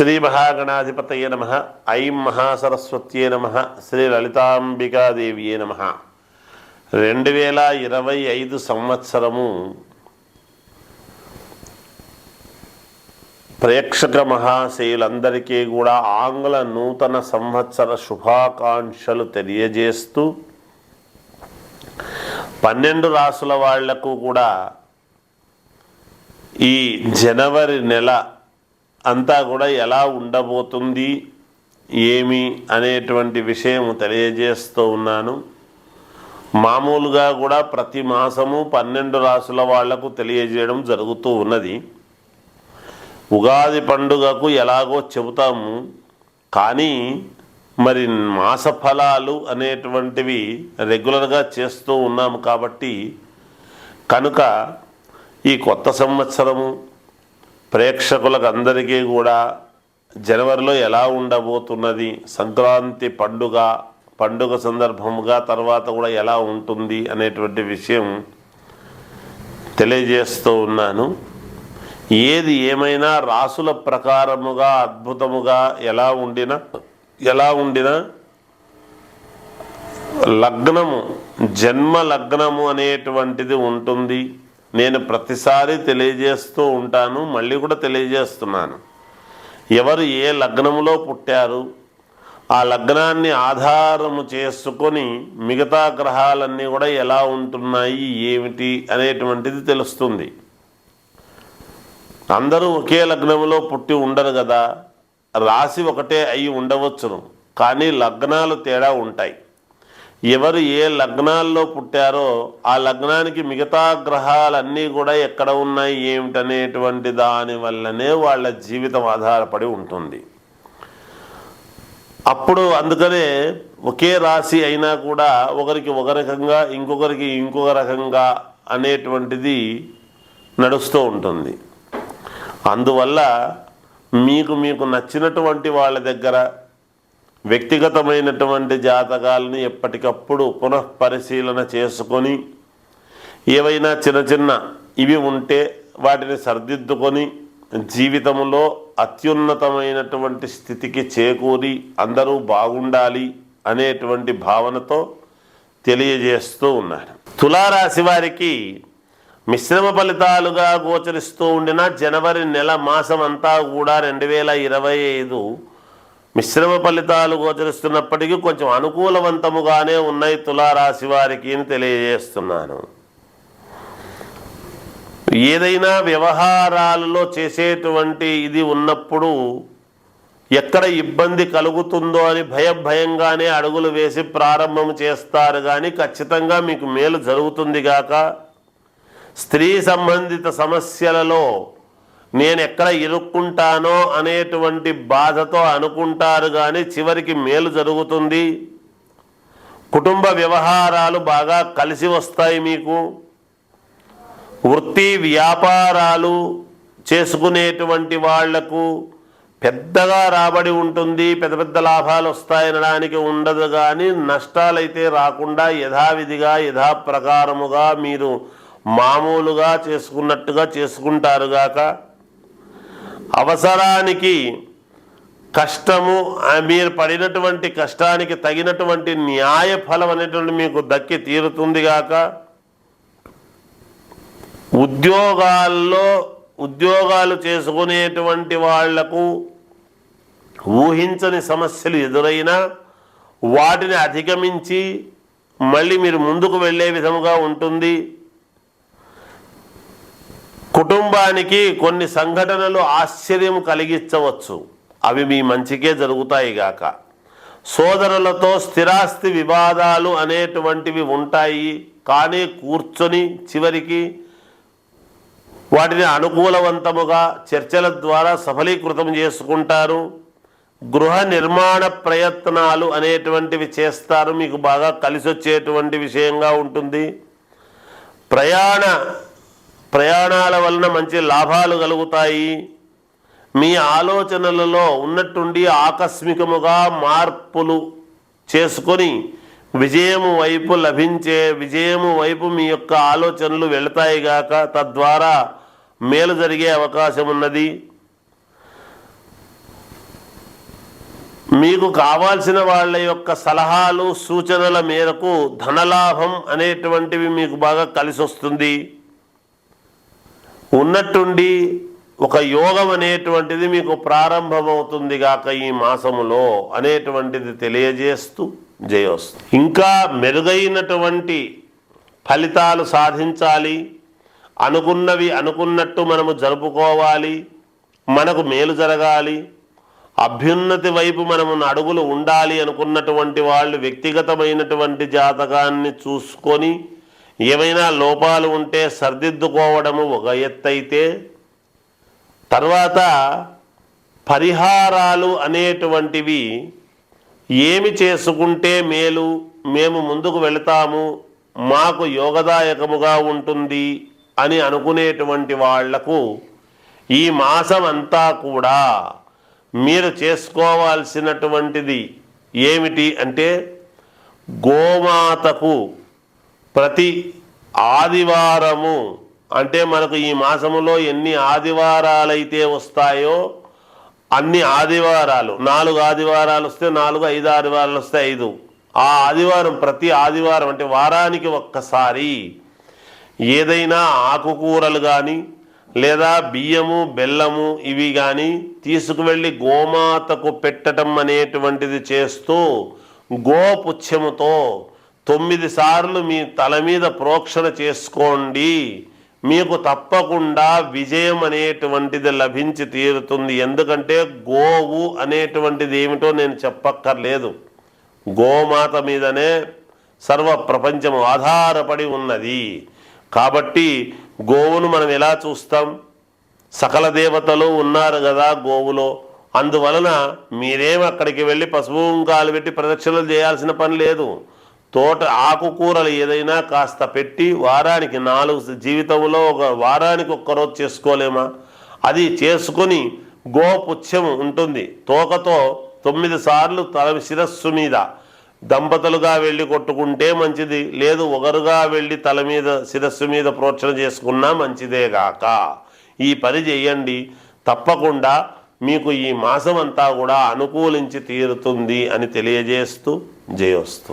శ్రీ మహాగణాధిపతయ నమ. ఐం మహాసరస్వత్యే నమ. శ్రీ లలితాంబికాదేవియే నమ. రెండు వేల ఇరవై ఐదు సంవత్సరము ప్రేక్షక మహాశయులందరికీ కూడా ఆంగ్ల నూతన సంవత్సర శుభాకాంక్షలు తెలియజేస్తూ పన్నెండు రాసుల వాళ్ళకు కూడా ఈ జనవరి నెల అంతా కూడా ఎలా ఉండబోతుంది ఏమి అనేటువంటి విషయం తెలియజేస్తూ ఉన్నాను. మామూలుగా కూడా ప్రతి మాసము పన్నెండు రాసుల వాళ్ళకు తెలియజేయడం జరుగుతూ ఉన్నది. ఉగాది పండుగకు ఎలాగో చెబుతాము కానీ మరి మాస ఫలాలు అనేటువంటివి రెగ్యులర్గా చేస్తూ ఉన్నాము కాబట్టి కనుక ఈ కొత్త సంవత్సరము ప్రేక్షకులకు అందరికీ కూడా జనవరిలో ఎలా ఉండబోతున్నది సంక్రాంతి పండుగ పండుగ సందర్భముగా తర్వాత కూడా ఎలా ఉంటుంది అనేటువంటి విషయం తెలియజేస్తూ ఉన్నాను. ఏది ఏమైనా రాసుల ప్రకారముగా అద్భుతముగా ఎలా ఉండినా ఎలా ఉండినా లగ్నము జన్మ లగ్నము అనేటువంటిది ఉంటుంది. నేను ప్రతిసారి తెలియజేస్తూ ఉంటాను మళ్ళీ కూడా తెలియజేస్తున్నాను. ఎవరు ఏ లగ్నములో పుట్టారు ఆ లగ్నాన్ని ఆధారము చేసుకొని మిగతా గ్రహాలన్నీ కూడా ఎలా ఉంటున్నాయి ఏమిటి అనేటువంటిది తెలుస్తుంది. అందరూ ఒకే లగ్నంలో పుట్టి ఉండరు కదా రాశి ఒకటే అయి ఉండవచ్చును. కానీ లగ్నాలు తేడా ఉంటాయి. ఎవరు ఏ లగ్నాల్లో పుట్టారో ఆ లగ్నానికి మిగతా గ్రహాలన్నీ కూడా ఎక్కడ ఉన్నాయి ఏమిటనేటువంటి దాని వల్లనే వాళ్ళ జీవితం ఆధారపడి ఉంటుంది. అప్పుడు అందుకనే ఒకే రాశి అయినా కూడా ఒకరికి ఒక రకంగా ఇంకొకరికి ఇంకొక రకంగా అనేటువంటిది నడుస్తూ ఉంటుంది. అందువల్ల మీకు మీకు నచ్చినటువంటి వాళ్ళ దగ్గర వ్యక్తిగతమైనటువంటి జాతకాలను ఎప్పటికప్పుడు పునఃపరిశీలన చేసుకొని ఏవైనా చిన్న చిన్న ఇవి ఉంటే వాటిని సర్దిద్దుకొని జీవితంలో అత్యున్నతమైనటువంటి స్థితికి చేకూరి అందరూ బాగుండాలి అనేటువంటి భావనతో తెలియజేస్తూ ఉన్నారు. తులారాశి వారికి మిశ్రమ ఫలితాలుగా గోచరిస్తూ ఉండిన జనవరి నెల మాసం అంతా కూడా రెండు వేల ఇరవై ఐదు మిశ్రమ ఫలితాలు గోచరిస్తున్నప్పటికీ కొంచెం అనుకూలవంతముగానే ఉన్నాయి తులారాశి వారికి అని తెలియజేస్తున్నాను. ఏదైనా వ్యవహారాలలో చేసేటువంటి ఇది ఉన్నప్పుడు ఎక్కడ ఇబ్బంది కలుగుతుందో అని భయం భయంగానే అడుగులు వేసి ప్రారంభం చేస్తారు కానీ ఖచ్చితంగా మీకు మేలు జరుగుతుంది గాక. స్త్రీ సంబంధిత సమస్యలలో నేను ఎక్కడ ఇరుక్కుంటానో అనేటువంటి బాధతో అనుకుంటారు కానీ చివరికి మేలు జరుగుతుంది. కుటుంబ వ్యవహారాలు బాగా కలిసి వస్తాయి మీకు. వృత్తి వ్యాపారాలు చేసుకునేటువంటి వాళ్ళకు పెద్దగా రాబడి ఉంటుంది పెద్ద పెద్ద లాభాలు వస్తాయనడానికి ఉండదు కానీ నష్టాలైతే రాకుండా యథావిధిగా యథాప్రకారముగా మీరు మామూలుగా చేసుకున్నట్టుగా చేసుకుంటారుగాక అవసరానికి కష్టము మీరు పడినటువంటి కష్టానికి తగినటువంటి న్యాయ ఫలం అనేటువంటి మీకు దక్కి తీరుతుంది గాక. ఉద్యోగాల్లో ఉద్యోగాలు చేసుకునేటువంటి వాళ్ళకు ఊహించని సమస్యలు ఎదురైనా వాటిని అధిగమించి మళ్ళీ మీరు ముందుకు వెళ్ళే విధముగా ఉంటుంది. కుటుంబానికి కొన్ని సంఘటనలు ఆశ్చర్యం కలిగించవచ్చు. అవి మీ మంచికే జరుగుతాయి గాక. సోదరులతో స్థిరాస్తి వివాదాలు అనేటువంటివి ఉంటాయి. కానీ కూర్చొని చివరికి వాటిని అనుకూలవంతముగా చర్చల ద్వారా సఫలీకృతం చేసుకుంటారు. గృహ నిర్మాణ ప్రయత్నాలు అనేటువంటివి చేస్తారు. మీకు బాగా కలిసి వచ్చేటువంటి విషయంగా ఉంటుంది. ప్రయాణ ప్రయాణాల వలన మంచి లాభాలు కలుగుతాయి. మీ ఆలోచనలలో ఉన్నట్టుండి ఆకస్మికముగా మార్పులు చేసుకొని విజయము వైపు లభించే విజయము వైపు మీ యొక్క ఆలోచనలు వెళతాయి గాక తద్వారా మేలు జరిగే అవకాశం ఉన్నది మీకు కావాల్సిన వాళ్ళ యొక్క సలహాలు సూచనల మేరకు ధనలాభం అనేటువంటివి మీకు బాగా కలిసి వస్తుంది ఉన్నట్టుండి ఒక యోగం అనేటువంటిది మీకు ప్రారంభమవుతుంది గాక ఈ మాసములో అనేటువంటిది తెలియజేస్తూ జయోస్తు. ఇంకా మెరుగైనటువంటి ఫలితాలు సాధించాలి. అనుకున్నవి అనుకున్నట్టు మనము జరుపుకోవాలి. మనకు మేలు జరగాలి. అభ్యున్నతి వైపు మనము అడుగులు ఉండాలి అనుకున్నటువంటి వాళ్ళు వ్యక్తిగతమైనటువంటి జాతకాన్ని చూసుకొని ఏమైనా లోపాలు ఉంటే సర్దిద్దుకోవడము ఒక ఎత్తైతే తర్వాత పరిహారాలు అనేటువంటివి ఏమి చేసుకుంటే మేలు మేము ముందుకు వెళతాము మాకు యోగదాయకముగా ఉంటుంది అని అనుకునేటువంటి వాళ్ళకు ఈ మాసం అంతా కూడా మీరు చేసుకోవాల్సినటువంటిది ఏమిటి అంటే గోమాతకు ప్రతి ఆదివారము అంటే మనకు ఈ మాసములో ఎన్ని ఆదివారాలైతే వస్తాయో అన్ని ఆదివారాలు నాలుగు ఆదివారాలు వస్తే నాలుగు ఐదు ఆదివారాలు వస్తే ఐదు. ఆ ఆదివారం ప్రతి ఆదివారం అంటే వారానికి ఒక్కసారి. ఏదైనా ఆకుకూరలు కానీ లేదా బియ్యము బెల్లము ఇవి కానీ తీసుకువెళ్ళి గోమాతకు పెట్టడం అనేటువంటిది చేస్తూ గోపుచ్చముతో తొమ్మిది సార్లు మీ తల మీద ప్రోక్షణ చేసుకోండి. మీకు తప్పకుండా విజయం అనేటువంటిది లభించి తీరుతుంది. ఎందుకంటే గోవు అనేటువంటిది ఏమిటో నేను చెప్పక్కర్లేదు. గోమాత మీదనే సర్వ ప్రపంచం ఆధారపడి ఉన్నది. కాబట్టి గోవును మనం ఎలా చూస్తాం? సకల దేవతలు ఉన్నారు కదా గోవులో. అందువలన మీరేం అక్కడికి వెళ్ళి పశువు కాలు పెట్టి ప్రదక్షిణలు చేయాల్సిన పని లేదు. తోట ఆకుకూరలు ఏదైనా కాస్త పెట్టి వారానికి నాలుగు జీవితంలో ఒక వారానికి ఒక్కరోజు చేసుకోలేమా? అది చేసుకొని గోపుచ్చం ఉంటుంది. తోకతో తొమ్మిది సార్లు తల శిరస్సు మీద దంపతులుగా వెళ్ళి కొట్టుకుంటే మంచిది. లేదు ఒకరుగా వెళ్ళి తల మీద శిరస్సు మీద ప్రోక్షణ చేసుకున్నా మంచిదేగాక ఈ పని చేయండి. తప్పకుండా మీకు ఈ మాసం అంతా కూడా అనుకూలించి తీరుతుంది అని తెలియజేస్తూ జయోస్తు.